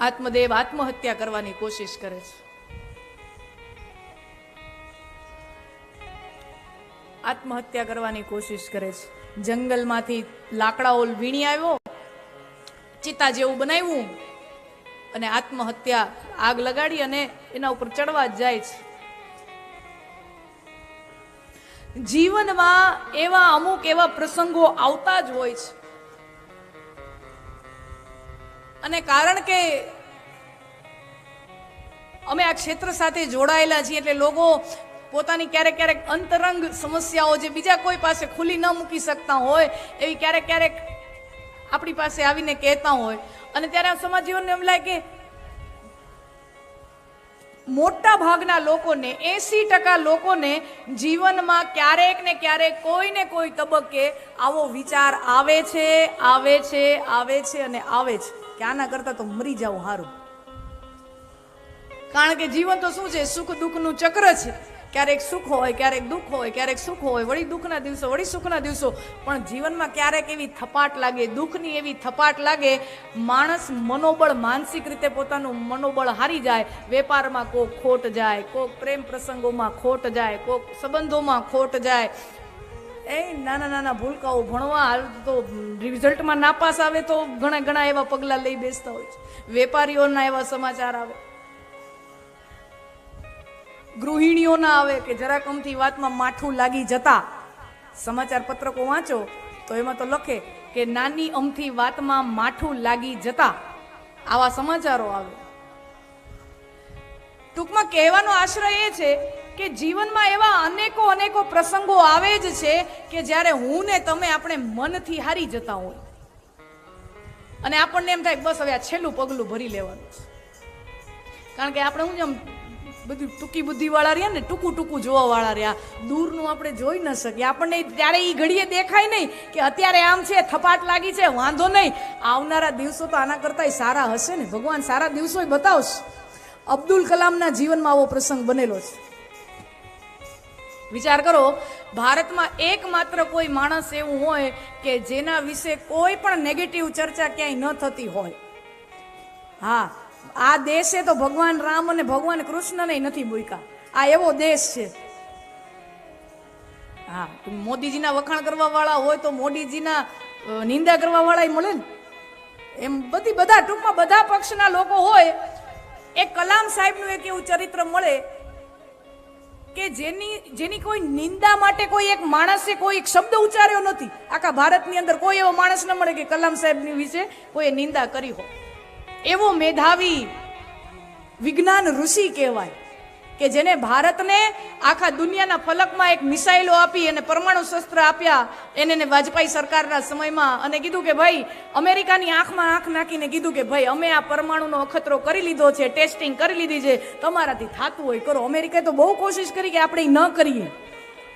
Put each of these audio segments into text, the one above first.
આત્મદેવ આત્મહત્યા કરવાની કોશિશ કરે છે. આત્મહત્યા કરવાની કોશિશ કરે છે. જંગલમાંથી લાકડાઓ વીણી આવ્યો, ચિતા જેવું બનાવ્યું અને આત્મહત્યા આગ લગાડી અને એના ઉપર ચડવા જ જાય છે. જીવનમાં એવા અમુક એવા પ્રસંગો આવતા જ હોય છે. અને કારણ કે અમે આ ક્ષેત્ર સાથે જોડાયેલા છીએ એટલે લોકો પોતાની ક્યારેક ક્યારેક અંતરંગ સમસ્યાઓ જે બીજા કોઈ પાસે ખુલ્લી ન મૂકી શકતા હોય, એવી ક્યારેક ક્યારેક આપણી પાસે આવીને કહેતા હોય. અને ત્યારે આ સમાજ જીવનને એમ લાગે કે મોટા ભાગના લોકોને, એસી ટકા લોકોને જીવનમાં ક્યારેક ને ક્યારેક કોઈ ને કોઈ તબક્કે આવો વિચાર આવે છે આવે છે આવે છે અને આવે છે. કે આના કરતાં તો મરી જાવ સારું કારણ કે જીવન તો શું છે? સુખ દુઃખનું ચક્ર છે. ક્યારેક સુખ હોય, ક્યારેક દુઃખ હોય, ક્યારેક સુખ હોય. વળી દુઃખના દિવસો, વળી સુખના દિવસો. પણ જીવનમાં ક્યારેક એવી થપાટ લાગે, દુઃખની એવી થપાટ લાગે, માણસ મનોબળ, માનસિક રીતે પોતાનું મનોબળ હારી જાય. વેપારમાં કોક ખોટ જાય, કોક પ્રેમ પ્રસંગોમાં ખોટ જાય, કોક સંબંધોમાં ખોટ જાય. એ નાના નાના ભૂલકાઓ ભણવા હાલ તો રિઝલ્ટમાં નાપાસ આવે તો ઘણા ઘણા એવા પગલાં લઈ બેસતા હોય છે. વેપારીઓના એવા સમાચાર આવે. ગૃહિણીઓના આવે કે જરાક અમથી વાતમાં માઠું લાગી જતા સમાચાર પત્રકો વાંચો તો એમાં તો લખે કે નાની અમથી વાતમાં માઠું લાગી જતા આવા સમાચારો આવે. ટૂંકમાં કહેવાનો આશ્રય એ છે કે જીવનમાં એવા અનેકો અનેકો પ્રસંગો આવે જ છે કે જ્યારે હું ને તમે આપણે મનથી હારી જતા હોય. અને આપણને એમ થાય બસ હવે આ છેલ્લું પગલું ભરી લેવાનું કારણ કે આપણે હું જેમ બધું ટૂંકી બુદ્ધિ વાળા રહ્યા ને ટૂંકું ટૂંકું જોવા વાળા રહ્યા, દૂરનું આપણે જોઈ ન શકીએ. આપણને ત્યારે એ ઘડીએ દેખાય નહીં કે અત્યારે આમ છે, થપાટ લાગી છે, વાંધો નહીં. આવનારા દિવસો તો આના કરતાંય સારા હશે ને? ભગવાન સારા દિવસો બતાવશે. અબ્દુલ કલામના જીવનમાં આવો પ્રસંગ બનેલો છે. વિચાર કરો, ભારતમાં એકમાત્ર કોઈ માણસ એવું હોય કે જેના વિશે કોઈ પણ નેગેટિવ ચર્ચા ક્યાંય ન થતી હોય. હા, આ દેશે તો ભગવાન રામ અને ભગવાન કૃષ્ણને નથી મૂક્યા. આ એવો દેશ છે. હા મોદીજીના વખાણ કરવા વાળા હોય તો મોદીજીના નિંદા કરવા વાળા મળે ને. એમ બધી, બધા ટૂંકમાં બધા પક્ષના લોકો હોય, એ કલામ સાહેબનું એક એવું ચરિત્ર મળે કે જેની જેની કોઈ નિંદા માટે કોઈ એક માણસે કોઈ એક શબ્દ ઉચ્ચાર્યો નથી. આખા ભારતની અંદર કોઈ એવો માણસ ન મળે કે કલામ સાહેબની વિશે કોઈએ નિંદા કરી હોય. એવો મેધાવી વિજ્ઞાન ઋષિ કહેવાય. કે જેને ભારતને આખા દુનિયાના ફલકમાં એક મિસાઇલો આપી અને પરમાણુ શસ્ત્ર આપ્યા, એને વાજપેયી સરકારના સમયમાં અને કીધું કે ભાઈ, અમેરિકાની આંખમાં આંખ નાખીને કીધું કે ભાઈ, અમે આ પરમાણુનો અખતરો કરી લીધો છે, ટેસ્ટિંગ કરી લીધી છે, તમારાથી થતું હોય, કરો. અમેરિકાએ તો બહુ કોશિશ કરી કે આપણે ન કરીએ.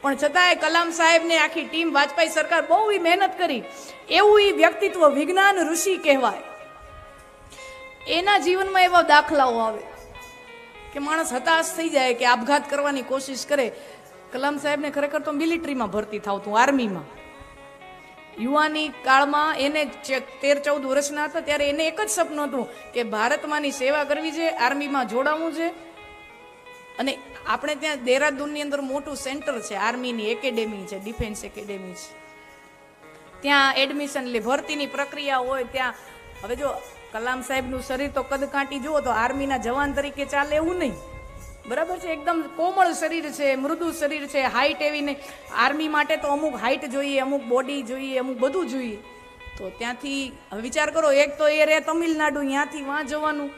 પણ છતાંય કલામ સાહેબને આખી ટીમ વાજપેયી સરકાર બહુ મહેનત કરી. એવું એ વ્યક્તિત્વ વિજ્ઞાન ઋષિ કહેવાય. એના જીવનમાં એવા દાખલાઓ આવે. કે માણસ હતાશ થઈ જાય કે આપઘાત કરવાની કોશિશ કરે. કલામ સાહેબને ખરેખર તો મિલિટરીમાં ભરતી થાવતું આર્મીમાં. યુવાની કાળમાં એને તેર ચૌદ વર્ષના હતા, ત્યારે એને એક જ સપનું હતું કે ભારતમાંની સેવા કરવી છે, આર્મીમાં જોડાવવું છે. અને આપણે ત્યાં દેહરાદૂનની અંદર મોટું સેન્ટર છે, આર્મીની એકેડેમી છે, ડિફેન્સ એકેડેમી છે. ત્યાં એડમિશન લે, ભરતીની પ્રક્રિયા હોય ત્યાં. હવે જો કલામ સાહેબનું શરીર તો કદ કાંટી જુઓ તો આર્મીના જવાન તરીકે ચાલે એવું નહીં. બરાબર છે? એકદમ કોમળ શરીર છે, મૃદુ શરીર છે હાઈટ એવી નહીં. આર્મી માટે તો અમુક હાઈટ જોઈએ, અમુક બોડી જોઈએ, અમુક બધું જોઈએ. તો ત્યાંથી વિચાર કરો, એક તો એ રે તમિલનાડુ, ત્યાંથી વાં જવાનું.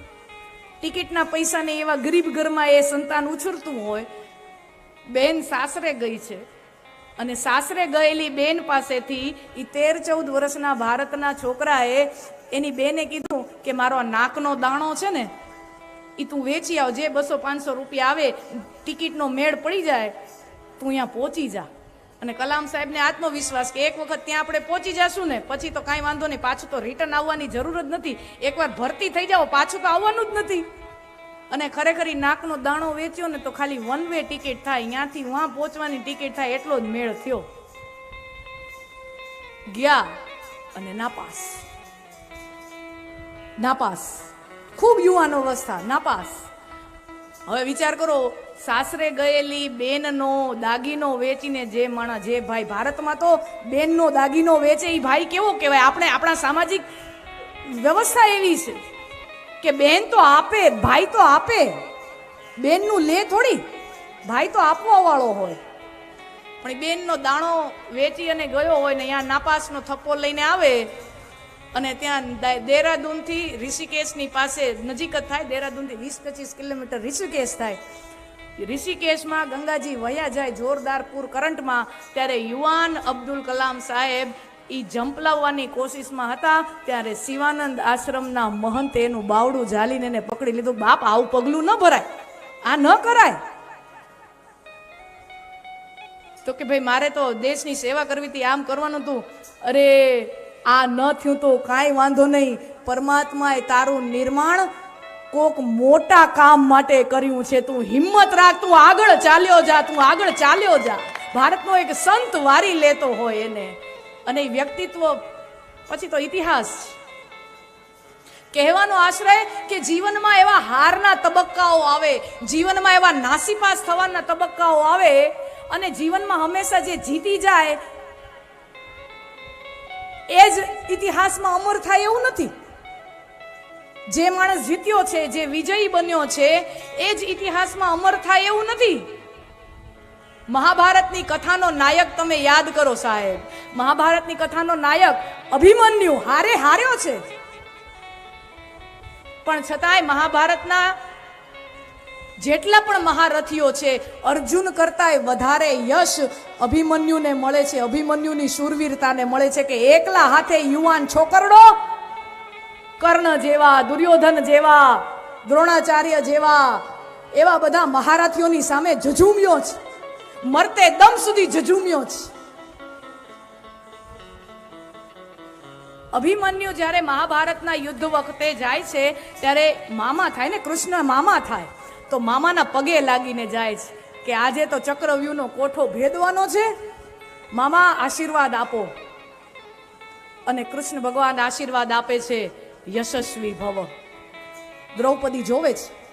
ટિકિટના પૈસાને એવા ગરીબ ઘરમાં એ સંતાન ઉછરતું હોય. બેન સાસરે ગઈ છે. અને સાસરે ગયેલી બેન પાસેથી એ તેર ચૌદ વર્ષના ભારતના છોકરાએ એની બેને કીધું કે મારો નાકનો દાણો છે ને એ તું વેચી આવ જે બસો પાંચસો રૂપિયા આવે, ટિકિટનો મેળ પડી જાય, તું અહીંયા પહોંચી જા. અને કલામ સાહેબને આત્મવિશ્વાસ કે એક વખત ત્યાં આપણે પહોંચી જશું ને, પછી તો કાંઈ વાંધો નહીં, પાછું તો રિટર્ન આવવાની જરૂર જ નથી. એકવાર ભરતી થઈ જાઓ, પાછું તો આવવાનું જ નથી. અને ખરેખર નાકનો દાણો વેચ્યો ને, તો ખાલી વન વે ટિકિટ થાય ત્યાંથી વહાં પહોંચવાની ટિકિટ થાય, એટલો જ મેળ થયો. ગયા અને નાપાસ. નાપાસ. ખૂબ યુવાન અવસ્થા નાપાસ. હવે વિચાર કરો, સાસરે ગયેલી બેનનો દાગીનો વેચીને જે માણસ જે ભાઈ, ભારતમાં તો બેનનો દાગીનો વેચે એ ભાઈ કેવો કહેવાય? આપણે આપણા સામાજિક વ્યવસ્થા એવી છે કે બેન તો આપે, ભાઈ તો આપે. બેનનું લે થોડી, ભાઈ તો આપવા વાળો હોય. પણ બેનનો દાણો વેચી અને ગયો હોય ને અહીંયા નાપાસનો થપ્પો લઈને આવે અને ત્યાં દેહરાદૂનથી ઋષિકેશની પાસે નજીક જ થાય. દેહરાદૂનથી વીસ પચીસ કિલોમીટર ઋષિકેશ થાય. ઋષિકેશમાં ગંગાજી વયા જાય જોરદાર પૂર કરંટમાં, ત્યારે યુવાન અબ્દુલ કલામ સાહેબ એ જંપલાવવાની કોશિશમાં હતા. ત્યારે શિવાનંદ આશ્રમના મહંતે એનું બાવડું ઝાલીને એને પકડી લીધું. બાપ, આવું પગલું ન ભરાય. આ ન કરાય. તો કે, ભાઈ, મારે તો દેશની સેવા કરવી હતી, આમ કરવાનું હતું. અરે આ ન થયું તો કાંઈ વાંધો નહીં. પરમાત્માએ તારું નિર્માણ કોક મોટા કામ માટે કર્યું છે. તું હિંમત રાખ, તું આગળ ચાલ્યો જા, તું આગળ ચાલ્યો જા. ભારતનો એક સંત વારી લેતો હોય એને. અને વ્યક્તિત્વ, પછી તો ઇતિહાસ કહેવાનો આશ્રય કે જીવનમાં એવા હારના તબક્કાઓ આવે, જીવનમાં એવા નાસીપાસ થવાના તબક્કાઓ આવે, અને જીવનમાં હંમેશા જે જીતી જાય એ જ ઇતિહાસમાં અમર થાય એવું નથી. જે માણસ જીત્યો છે, જે વિજયી બન્યો છે, એ જ ઇતિહાસમાં અમર થાય એવું નથી. મહાભારતની કથાનો નાયક તમે યાદ કરો સાહેબ. મહાભારતની કથાનો નાયક અભિમન્યુ હારે હાર્યો છે. પણ છતાંય મહાભારતના જેટલા પણ મહારથીઓ છે, અર્જુન કરતાંય વધારે યશ અભિમન્યુને મળે છે. અભિમન્યુની શૂરવીરતાને મળે છે કે એકલા હાથે યુવાન છોકરડો કર્ણ જેવા, દુર્યોધન જેવા, દ્રોણાચાર્ય જેવા, એવા બધા મહારથીઓની સામે જજુમ્યો છે. મરતે દમ સુધી જજુમ્યો છે. અભિમન્યુ જ્યારે મહાભારતના યુદ્ધ વખતે જાય છે, ત્યારે મામા થાય ને કૃષ્ણ મામા થાય. તો મામાના પગે લાગીને જાય છે કે આજે તો ચક્રવ્યૂહનો કોઠો ભેદવાનો છે. મામા આશીર્વાદ આપો. અને કૃષ્ણ ભગવાન આશીર્વાદ આપે છે યશસ્વી ભવ. દ્રૌપદી જોવે છે.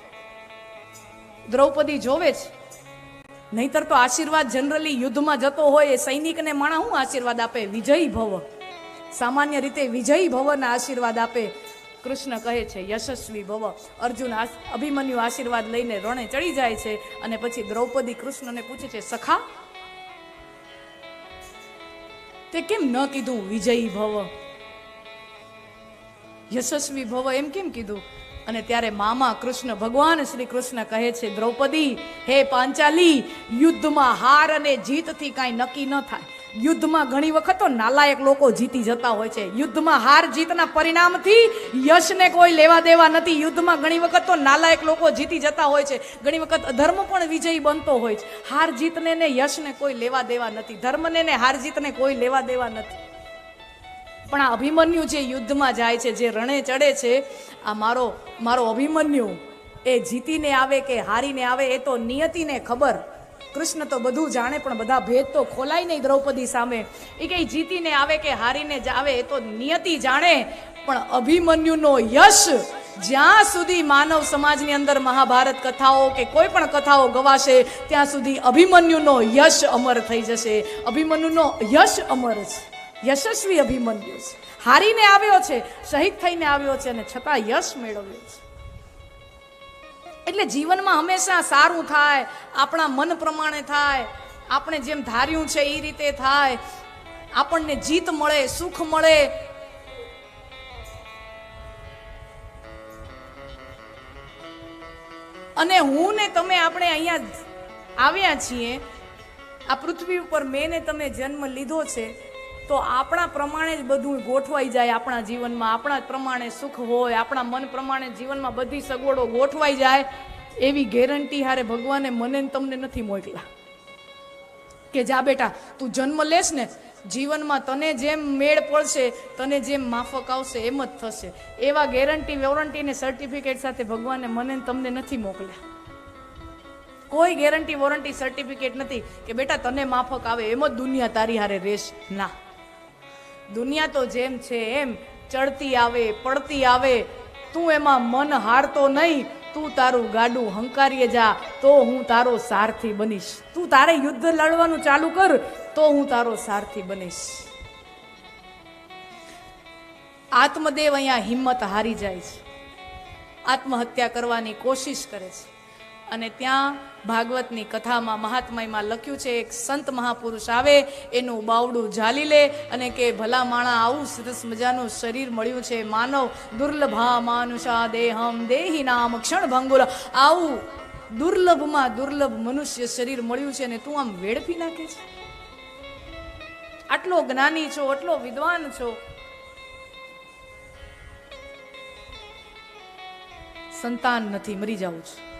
દ્રૌપદી જોવે છે. નહીતર તો આશીર્વાદ જનરલી યુદ્ધમાં જતો હોય એ સૈનિકને માણા શું આશીર્વાદ આપે? વિજયી ભવ. સામાન્ય રીતે વિજયી ભવના આશીર્વાદ આપે. કૃષ્ણ કહે છે, યશસ્વી ભવ. અર્જુન અભિમન્યુ આશીર્વાદ લઈને રણે ચડી જાય છે અને પછી દ્રૌપદી કૃષ્ણને પૂછે છે, સખા, તે કેમ ન કીધું વિજયી ભવ? યશસ્વી ભવ એમ કેમ કીધું? અને ત્યારે મામા કૃષ્ણ, ભગવાન શ્રી કૃષ્ણ કહે છે, દ્રૌપદી, હે પાંચાલી, યુદ્ધમાં હાર અને જીતથી કાંઈ નક્કી ન થાય. યુદ્ધમાં ઘણી વખત તો નાલાયક લોકો જીતી જતા હોય છે. યુદ્ધમાં હાર જીતના પરિણામથી યશને કોઈ લેવા દેવા નથી. યુદ્ધમાં ઘણી વખત તો નાલાયક લોકો જીતી જતા હોય છે. ઘણી વખત અધર્મ પણ વિજયી બનતો હોય છે. હાર જીતને ને યશને કોઈ લેવા દેવા નથી. ધર્મને ને હાર જીતને કોઈ લેવા દેવા નથી. પણ આ અભિમન્યુ જે યુદ્ધમાં જાય છે, જે રણે ચડે છે, આ મારો મારો અભિમન્યુ એ જીતીને આવે કે હારીને આવે એ તો નિયતિને ખબર. કૃષ્ણ તો બધું જાણે, પણ બધા ભેદ તો ખોલાય નહીં દ્રૌપદી સામે. એ કંઈ જીતીને આવે કે હારીને જ આવે એ તો નિયતિ જાણે, પણ અભિમન્યુનો યશ જ્યાં સુધી માનવ સમાજની અંદર મહાભારત કથાઓ કે કોઈ પણ કથાઓ ગવાશે, ત્યાં સુધી અભિમન્યુનો યશ અમર થઈ જશે. અભિમન્યુનો યશ અમર છે. યશસ્વી અભિમન્યુ છે. હારીને આવ્યો છે, શહીદ થઈને આવ્યો છે અને છતાં યશ મેળવ્યો છે. એટલે જીવનમાં હંમેશા સારું થાય, આપણા મન પ્રમાણે થાય, આપણે જેમ ધાર્યું છે એ રીતે થાય, આપણને જીત મળે, સુખ મળે. અને હું ને તમે આપણે અહીંયા આવ્યા છીએ, આ પૃથ્વી ઉપર મેં ને તમે જન્મ લીધો છે તો આપણા પ્રમાણે જ બધું ગોઠવાઈ જાય આપણા જીવનમાં. આપણા પ્રમાણે સુખ હોય, આપણા મન પ્રમાણે જીવનમાં બધી સગવડો ગોઠવાઈ જાય એવી ગેરંટી હારે ભગવાને મને તમને નથી મોકલા. કે જા બેટા, તું જન્મ લેશ ને, જીવનમાં તને જેમ મેળ પડશે, તને જેમ માફક આવશે, એમ જ થશે. એવા ગેરંટી, વોરંટી ને સર્ટિફિકેટ સાથે ભગવાને મને તમને નથી મોકલ્યા. કોઈ ગેરંટી, વોરંટી સર્ટિફિકેટ નથી કે બેટા તને માફક આવે, એમ જ દુનિયા તારી હારે રેશ. ના. દુનિયા તો જેમ છે એમ, ચડતી આવે, પડતી આવે. તું એમાં મન હારતો નહીં. તું તારું ગાડું હંકારીએ જા. તો હું તારો સારથી બનીશ. તું તારે યુદ્ધ લડવાનું ચાલુ કર. તો હું તારો સારથી બનીશ. આત્મદેવ અહીંયા હિંમત હારી જાય છે. આત્મહત્યા કરવાની કોશિશ કરે છે. અને ત્યાં ભાગવતની કથામાં મહાત્મયમાં લખ્યું છે, એક સંત મહાપુરુષ આવે, એનું બાવડું ઝાલી લે અને કે ભલા માણા આવું સરસ મજાનું શરીર મળ્યું છે. માનવ દુર્લભા માનુષા દેહમ દેહી નામ ક્ષણ ભંગુલ આવું દુર્લભમાં દુર્લભ મનુષ્ય શરીર મળ્યું છે અને તું આમ વેડફી નાખે છે? આટલો જ્ઞાની છો, આટલો વિદ્વાન છો. સંતાન નથી, મરી જાઉં છું.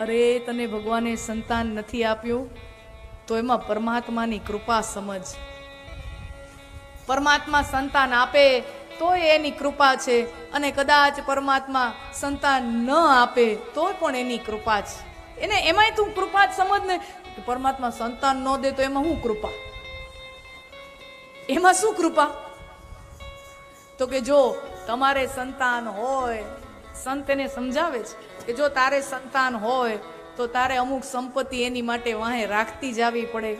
અરે, તને ભગવાને સંતાન નથી આપ્યું, તો એમાં પરમાત્માની કૃપા સમજ. પરમાત્મા સંતાન આપે, તો એની કૃપા છે. અને કદાચ પરમાત્મા સંતાન ન આપે, તો પણ એની કૃપા છે. એને એમાંય તું કૃપા જ સમજ ને. પરમાત્મા સંતાન ન દે, તો એમાં શું કૃપા? એમાં શું કૃપા? તો કે જો તમારે સંતાન હોય, સંત એને સમજાવે છે. કે જો તારે સંતાન હોય, તો તારે અમુક સંપત્તિ એની માટે વાહે રાખતી જાવી પડે.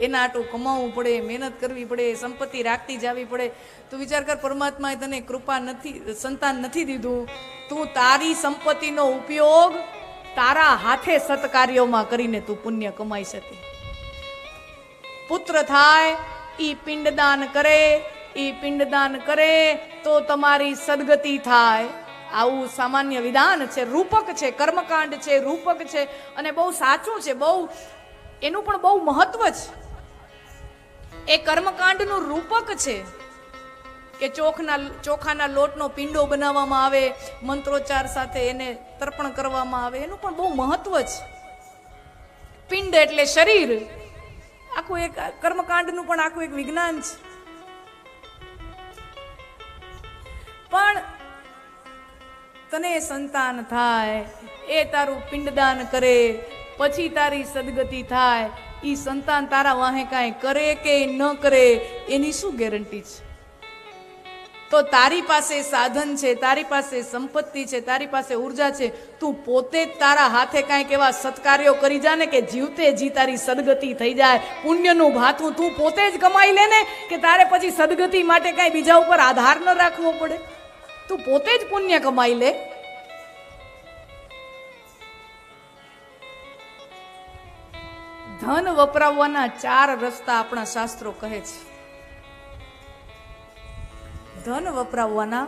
એના આટું કમાવવું પડે, મહેનત કરવી પડે, સંપત્તિ રાખતી જાવી પડે. તું વિચાર કર, પરમાત્માએ તને કૃપા નથી, સંતાન નથી દીધું. તું તારી સંપત્તિનો ઉપયોગ તારા હાથે સત્કાર્યોમાં કરીને તું પુણ્ય કમાઈ શકે. પુત્ર થાય, ઈ પિંડદાન કરે, ઈ પિંડદાન કરે, તો તમારી સદગતિ થાય. આવું સામાન્ય વિધાન છે, રૂપક છે, કર્મકાંડ છે, રૂપક છે, અને બહુ સાચું છે, બહુ એનું પણ બહુ મહત્વ છે. એ કર્મકાંડનું રૂપક છે કે ચોખના, ચોખાના લોટનો પિંડો બનાવવામાં આવે, મંત્રોચ્ચાર સાથે એને તર્પણ કરવામાં આવે, એનું પણ બહુ મહત્વ છે. પિંડ એટલે શરીર. આખું એક કર્મકાંડનું પણ આખું એક વિજ્ઞાન છે. પણ તને સંતાન થાય, એ તારું પિંડદાન કરે, પછી તારી સદગતિ થાય. એ સંતાન તારા વાહે કાંઈ કરે કે ન કરે, એની શું ગેરંટી છે? તો તારી પાસે સાધન છે, તારી પાસે સંપત્તિ છે, તારી પાસે ઊર્જા છે, તું પોતે જ તારા હાથે કાંઈક એવા સત્કાર્યો કરી જા ને કે જીવતે જી તારી સદગતિ થઈ જાય. પુણ્યનું ભાથું તું પોતે જ કમાઈ લે ને કે તારે પછી સદગતિ માટે કાંઈ બીજા ઉપર આધાર ન રાખવો પડે? તું પોતે જ પુણ્ય કમાઈ લે. ધન વપરાવવાના ચાર રસ્તા આપણા શાસ્ત્રો કહે છે. ધન વપરાવવાના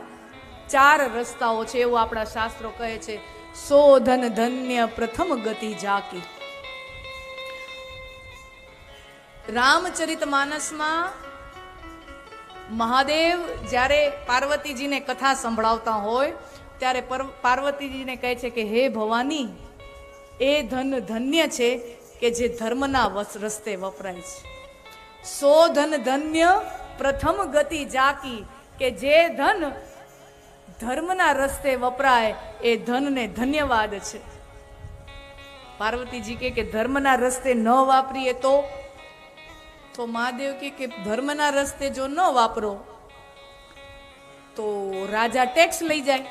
ચાર રસ્તાઓ છે એવું આપણા શાસ્ત્રો કહે છે. સો ધન ધન્ય પ્રથમ ગતિ જાકી. રામચરિત માનસમાં મહાદેવ જ્યારે પાર્વતીજીને કથા સંભળાવતા હોય, ત્યારે પર- પાર્વતીજીને કહે છે કે, હે ભવાની, એ ધન ધન્ય છે કે જે ધર્મના રસ્તે વપરાય છે. સો ધન ધન્ય, પ્રથમ ગતિ જાકી, કે જે ધન ધર્મના રસ્તે વપરાય, એ ધનને ધન્યવાદ છે. પાર્વતીજી કે, ધર્મના રસ્તે ન વાપરીએ તો તો મહાદેવ કે ધર્મના રસ્તે જો ન વાપરો તો રાજા ટેક્સ લઈ જાય.